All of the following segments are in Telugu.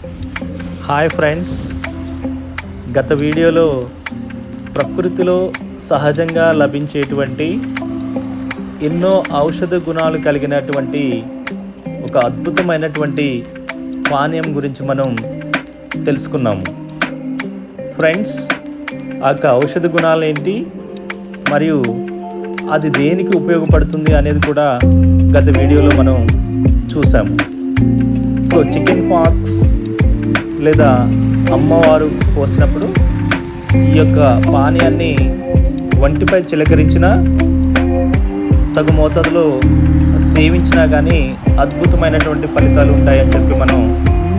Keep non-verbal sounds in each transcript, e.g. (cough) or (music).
Hi friends. గత వీడియోలో ప్రకృతిలో సహజంగా లభించేటువంటి ఎన్నో ఔషధ గుణాలు కలిగినటువంటి ఒక అద్భుతమైనటువంటి పానీయం గురించి మనం తెలుసుకున్నాము. ఫ్రెండ్స్ ఆ యొక్క ఔషధ గుణాలు ఏంటి? మరియు అది దేనికి ఉపయోగపడుతుంది అనేది కూడా గత వీడియోలో మనం చూసాము సో చికెన్ ఫాక్స్ లేదా అమ్మవారు పోసినప్పుడు ఈ యొక్క పానీయాన్ని వంటిపై చిలకరించిన తగు మోతాదులో సేవించినా కానీ అద్భుతమైనటువంటి ఫలితాలు ఉంటాయని చెప్పి మనం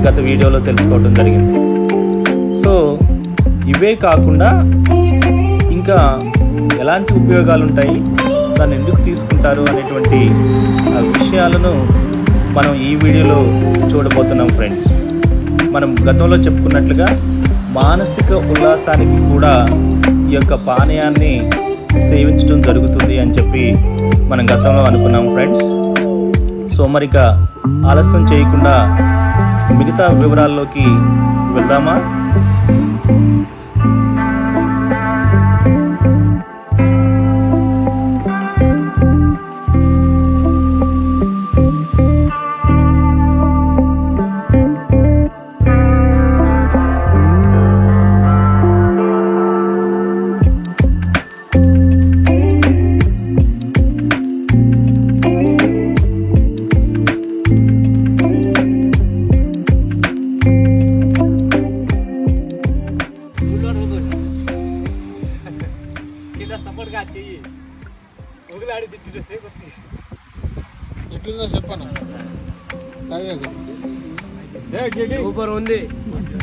గత వీడియోలో తెలుసుకోవడం జరిగింది. సో ఇవే కాకుండా ఇంకా ఎలాంటి ఉపయోగాలు ఉంటాయి దాన్ని ఎందుకు తీసుకుంటారు అనేటువంటి విషయాలను మనం ఈ వీడియోలో చూడబోతున్నాం ఫ్రెండ్స్. మనం గతంలో చెప్పుకున్నట్లుగా మానసిక ఉల్లాసానికి కూడా ఈ యొక్క పానీయాన్ని సేవించడం జరుగుతుంది అని చెప్పి మనం గతంలో అనుకున్నాం ఫ్రెండ్స్ సో మరిక ఆలస్యం చేయకుండా మిగతా వివరాల్లోకి వెళ్దామా? ఎట్లుందో చెప్పను సూపర్ ఉంది మొత్తం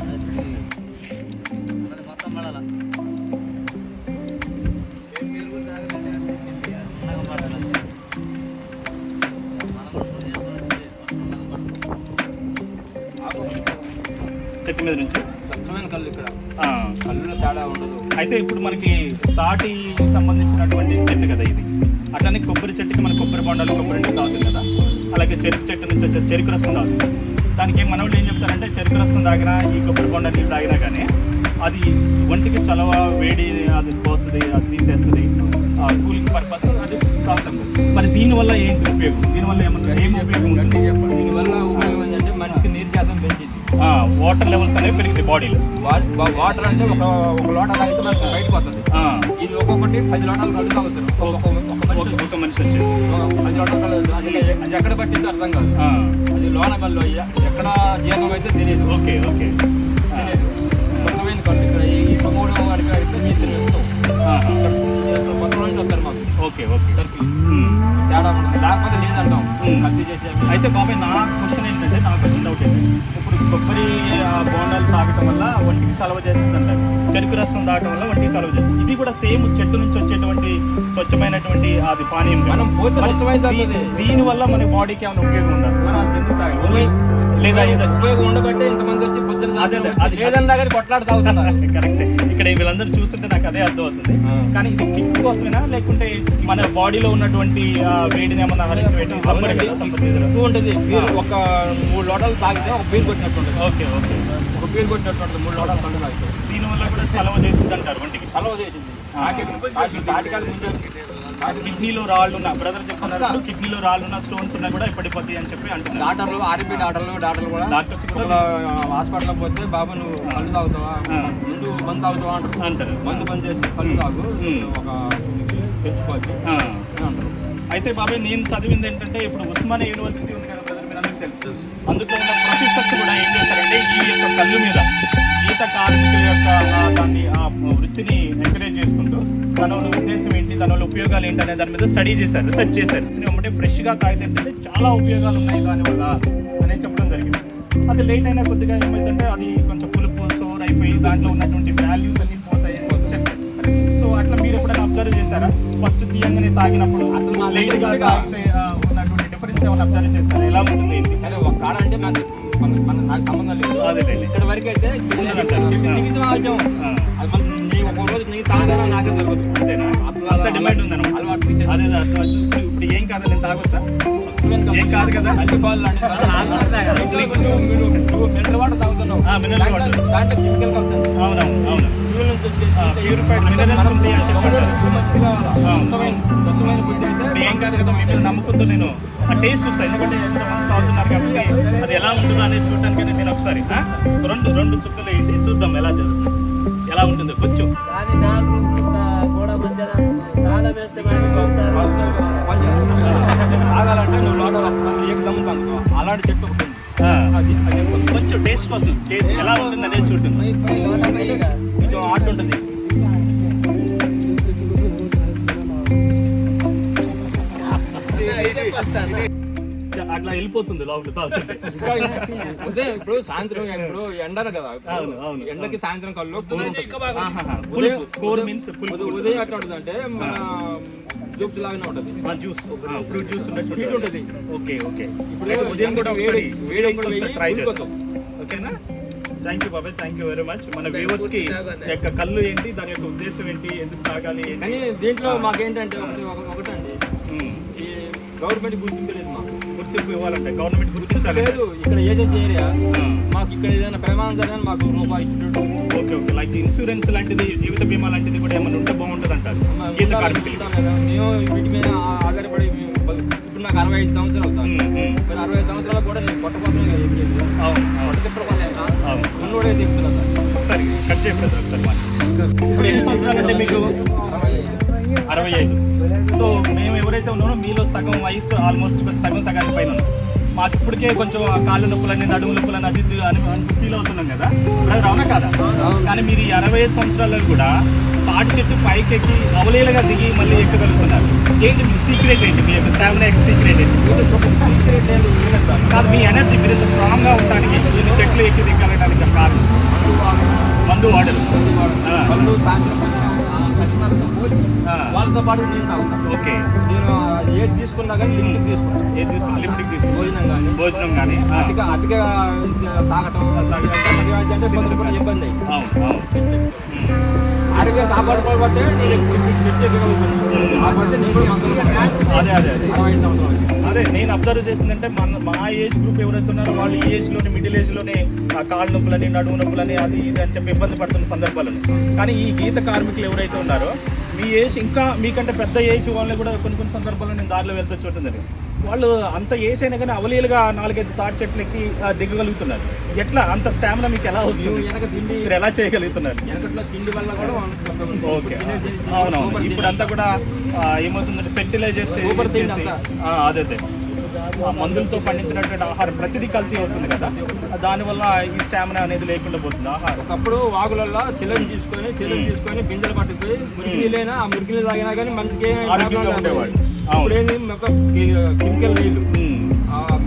చెట్టు మీద నుంచి? స్వచ్ఛమైన కళ్ళు ఇక్కడ కళ్ళు తేడా ఉండదు అయితే ఇప్పుడు మనకి తాటి సంబంధించినటువంటి చెట్టు కదా ఇది. అట్లనే కొబ్బరి చెట్టుకి మన కొబ్బరి బొండాలు కొబ్బరి నీళ్ళు తాగుతుంది కదా. అలాగే చెరుకు చెట్టు నుంచి వచ్చే చెరుకు రసం తాగుతుంది దానికి మన వాళ్ళు ఏం చెప్తారంటే చెరుకు రసం తాగినా ఈ కొబ్బరి బొండ నీళ్ళు తాగినా కానీ అది ఒంటికి చలవ వేడి అది పోస్తుంది అది తీసేస్తుంది. కూలింగ్ పర్పస్ అది తాగుతాం. మరి దీనివల్ల ఏంటి ఉపయోగం? దీనివల్ల ఏమన్నా ఏం ఉపయోగం ఉంటుంది? దీనివల్ల వాటర్ లెవెల్స్ అనేవి పెరిగింది బాడీలో. వాటర్ అంటే ఒక ఒక లోట తాగితే మనకి బయటకు వస్తుంది. ఇది ఒక్కొక్కటి పది లోటాలు కళ్ళు తాగుతారు ఒక మనిషి వచ్చేసి. పది లోటాలు కళ్ళు అది అది ఎక్కడ పట్టిందో అర్థం కాదు. అది లోన కళ్ళు ఎ- ఎక్కడ జీర్ణం అయితే తెలియదు. Okay okay. కొత్తమైన కళ్ళు ఇక్కడ ఈ సమూహం వాడికి తెలుస్తాం వస్తారు మాకు. Okay okay. తేడా లేకపోతే లేదంటాం. అయితే బాబాయ్ నా క్వశ్చన్ ఏంటంటే నాకు వచ్చిన డౌట్ ఏంటి ఇప్పుడు కొబ్బరి ఆ, బోండాలు తాగటం వల్ల ఒంటికి చలవ చేస్తుంది అంటారు చెరుకు రసం తాగటం వల్ల ఒంటికి చలవ చేస్తుంది. ఇది కూడా సేమ్ చెట్టు నుంచి వచ్చేటువంటి స్వచ్ఛమైనటువంటి అది పానీయం. మనం పోతే. దీని వల్ల మన బాడీకి ఏమైనా ఉపయోగం ఉందా? లేదా ఉపయోగం ఉండబట్టే ఇంతమంది వచ్చి పొద్దున అదే, అదే, లేదన్నా కానీ కొట్లాడు తాగుతున్నారు. (laughs) కరెక్ట్. ఇక్కడ వీళ్ళందరూ చూస్తుంటే నాకు అదే అర్థం అవుతుంది కానీ ఇది కిక్ కోసమేనా? లేకుంటే మన బాడీలో ఉన్నటువంటి వేడిని ఏమన్నా ఉంటుంది. ఒక మూడు లోటాలు తాగితే ఒక బీర్ కొట్టినట్టు ఓకే ఓకే. ఒక బీర్ కొట్టినట్టు మూడు లోటాలు కళ్ళు తాగితే. దీనివల్ల కూడా చలవ చేస్తుంది అంటారు ఒంటికి? చలవ చేసింది. తాటి తాటికాలు ముందు కిడ్నీలో రాళ్ళు ఉన్న బ్రదర్ చెప్తున్నారు కిడ్నీలో రాళ్ళు ఉన్న స్టోన్స్ ఉన్నా కూడా పడిపోతాయి అని చెప్పి అంటున్నారు. డాక్టర్లు ఆర్ఎంపీ డాక్టర్లు డాక్టర్లు కూడా డాక్టర్స్ కూడా హాస్పిటల్కి పోతే బాబు నువ్వు కళ్ళు తాగుతావా. ముందు మందు తాగుతావా? అంటారు. అంటారు. మందు బంద్ చేసి కళ్ళు తాగు. ఒక తెచ్చుకోవచ్చు అంటారు. అయితే బాబాయ్ నేను చదివింది ఏంటంటే ఇప్పుడు ఉస్మానియా యూనివర్సిటీ ఉంది కదా అందులో ఉన్న ప్రొఫెసర్స్ కూడా ఏం చేశారంటే ఈ యొక్క కళ్ళు మీద ఈత కార్మికుల యొక్క దాన్ని ఆ వృత్తిని ఎంకరేజ్ చేసుకుంటూ తన వాళ్ళ ఉద్దేశం ఏంటి తన వాళ్ళ ఉపయోగాలు ఏంటి అనే దాని మీద స్టడీ చేశారు రీసెర్చ్ చేశారు. అంటే ఫ్రెష్గా ఏంటంటే చాలా ఉపయోగాలు ఉన్నాయి దానివల్ల అనేది చెప్పడం జరిగింది. అది లేట్ అయినా కొద్దిగా ఏమైందంటే అది కొంచెం పులుపు సోర్ అయిపోయి దాంట్లో ఉన్నటువంటి వాల్యూస్ అన్ని పోతాయి సో అట్లా మీరు ఎప్పుడైనా అబ్జర్వ్ చేశారా? ఫస్ట్ తీయంగానే తాగినప్పుడు అసలు లేట్గా తాగితే డిఫరెన్స్ ఏమైనా అబ్జర్వ్ చేశారా. ఎలా ఉంటుంది? ఏంటి? సరే ఒక కాడ అంటే నాకు మన మన నాకు సంబంధం లేదు. అదేలేండి. ఇక్కడ వరకు అయితే చెట్టు దిగితే అది మన నీ ఒక రోజు నీ తాగారా నాకే తెలియదు అంతేనా? అంత డిమాండ్ ఉందన్నమాట. అలవాటు. అదే అదే. ఇప్పుడు ఏం కాదు నేను తాగొచ్చా? ఏం కాదు కదా? పాలు మినరల్ వాటర్ తాగుతున్నావు. దాంట్లో- కెమికల్ కలుపుతుంది అవునవును అవును. ఫ్యూల్ నుంచి వచ్చేసి ఆ, ఇంకా purified మనం minerals మనం ఉంటాయి అని ఏం కాదు కదా నమ్ముకుంటూ నేను ఆ టేస్ట్ చూస్తాను ఎందుకంటే ఎంతమంది తాగుతున్నారు కాబట్టి అది ఎలా ఉంటుందో అనేది చూడడానికైనా నేను ఒకసారి ఆ? రెండు రెండు చుక్కలు వేయండి చూద్దాం ఎలా జరుగుతుంది ఎలా ఉంటుందో కొంచెం. కానీ నాలుగు ఇంత గోడ మధ్యన తాళం వేస్తే అట్లా వెళ్ళిపోతుంది లోపల తాగుతుంటే అదే ఇప్పుడు సాయంత్రం ఇప్పుడు ఎండరు కదా. అవును, అవును. ఎండకి సాయంత్రం కళ్ళు కోర్ మీన్స్ ఉదయం- ఎట్లా ఉంటుంది అంటే మన జూప్స్ లాగానే ఉంటుంది. జ్యూస్. ఫ్రూట్ జ్యూస్ ఉన్నట్టు ఉంటుంది. Okay okay. ఇప్పుడు ఉదయం కూడా వేడి- వేడి కూడా ట్రై. చేద్దాం. ఓకేనా? థ్యాంక్ యూ బాబాయ్ థ్యాంక్ యూ వెరీ మచ్ మన వ్యూవర్స్కి యొక్క కళ్ళు ఏంటి దాని యొక్క ఉద్దేశం ఏంటి ఎందుకు తాగాలి ఏంటి? దీంట్లో మాకేంటంటే ఒకటి ఒక- ఒకటండి. గవర్నమెంట్ గుర్తింపు లేదు మాకు. గుర్తింపు ఇవ్వాలంటే గవర్నమెంట్ గుర్తించాలి. లేదు ఇక్కడ ఏజెన్సీ ఏరియా. మాకు ఇక్కడ ఏదైనా ప్రమాదం జరిగినా మాకు రూపాయి ఇచ్చినట్టు ఓకే ఓకే. లైక్ ఇన్సూరెన్స్ లాంటిది జీవిత బీమా లాంటిది కూడా ఏమైనా ఉంటే బాగుంటుంది అంటారు గీత. మేము వీటి మీద ఆధారపడి ఇప్పుడు నాకు అరవై ఐదు సంవత్సరాలు అవుతాను. మరి అరవై ఐదు సంవత్సరాలు కూడా నేను పొట్ట కోసం అవును పొట్ట తిప్పడం. అవును. ఉన్నోడే సార్ ఒకసారి కట్ ఒకసారి మాట. ఇప్పుడు ఎన్ని సంవత్సరాలు అంటే మీకు అరవై ఐదు. సో మేము ఎవరైతే ఉన్నామో మీలో సగం వయసు ఆల్మోస్ట్ సగం సగానికి పైన ఉన్నాం. మాకు ఇప్పటికే కొంచెం కాళ్ళ నొప్పులని నడుము నొప్పులని అది అని ఫీల్ అవుతున్నాం కదా. అది అవునా కాదా? కానీ మీరు ఈ అరవై ఐదు సంవత్సరాల్లో కూడా తాటి చెట్టు పైకి ఎక్కి అవలేలుగా దిగి మళ్ళీ ఎక్కగలుగుతున్నారు. ఏంటి మీ సీక్రెట్ ఏంటి? మీ యొక్క స్టామినా సీక్రెట్ ఏంటి? సీక్రెట్ కాదు మీ ఎనర్జీ మీరు ఇంత స్ట్రాంగ్గా ఉండడానికి మీరు చెట్లు ఎక్కి దిగలడానికి కారణం. మందు వాడరు. ఆ. వాళ్ళతో పాటు నేను తాగుతాను ఓకే. నేను ఏది తీసుకున్నా కానీ లిమిట్ తీసుకున్నాను ఏది తీసుకుని లిమిట్కి తీసుకుని భోజనం కానీ. భోజనం కానీ. అతిగా అతిగా తాగటం తాగటం. అంటే కూడా ఇబ్బంది అవును. అవును అడిగే కాపాడుకోబట్టే అదే అదే అదే. అదే నేను అబ్జర్వ్ చేసిందంటే మన మా ఏజ్ గ్రూప్ ఎవరైతే ఉన్నారో వాళ్ళు ఈ ఏజ్లోనే మిడిల్ ఏజ్లోనే కాళ్ళ నొప్పులని నడుము నొప్పులని అది ఇది అని చెప్పి ఇబ్బంది పడుతున్న సందర్భాలను కానీ ఈ గీత కార్మికులు ఎవరైతే ఉన్నారో మీ ఏజ్ ఇంకా మీకంటే పెద్ద ఏజ్ వాళ్ళని కూడా కొన్ని కొన్ని సందర్భాల్లో నేను దారిలో వెళ్తూ చూస్తుంది వాళ్ళు అంత ఏజ్ అయినా కానీ అవలీలుగా నాలుగైదు తాటి చెట్లకి దిగగలుగుతున్నారు. ఎట్లా? అంత స్టామినా మీకు ఎలా వస్తుంది? వెనక తిండి మీరు ఎలా చేయగలుగుతున్నారు? వెనకట్లో తిండి వల్ల కూడా ఓకే. అవునవును. ఇప్పుడు అంతా కూడా ఏమవుతుందంటే ఫెర్టిలైజర్స్ అదే అదే. ఆ మందులతో పండించినటువంటి ఆహారం ప్రతిదీ కల్తీ అవుతుంది కదా. దానివల్ల ఈ స్టామినా అనేది లేకుండా పోతుంది ఆహారం. ఒకప్పుడు వాగులలో చిల్లలు తీసుకొని చిల్లలు తీసుకొని గింజలు పట్టుకుపోయి మురికి నీళ్ళైనా ఆ మురికి నీళ్ళు తాగినా కానీ ఏం ఆరోగ్యంగా. ఉండేవాడు. ఇప్పుడు ఏంది? కెమికల్ నీళ్ళు.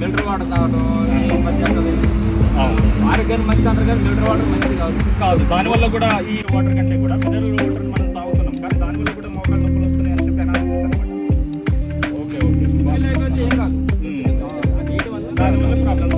మిల్టర్ వాటర్ తాగడం ఈ మధ్య మంచిది అంటారు కానీ మిల్టర్ వాటర్ మంచిది కాదు. కాదు. దానివల్ల కూడా ఈ వాటర్ కంటే కూడా మినరల్ వాటర్ problema.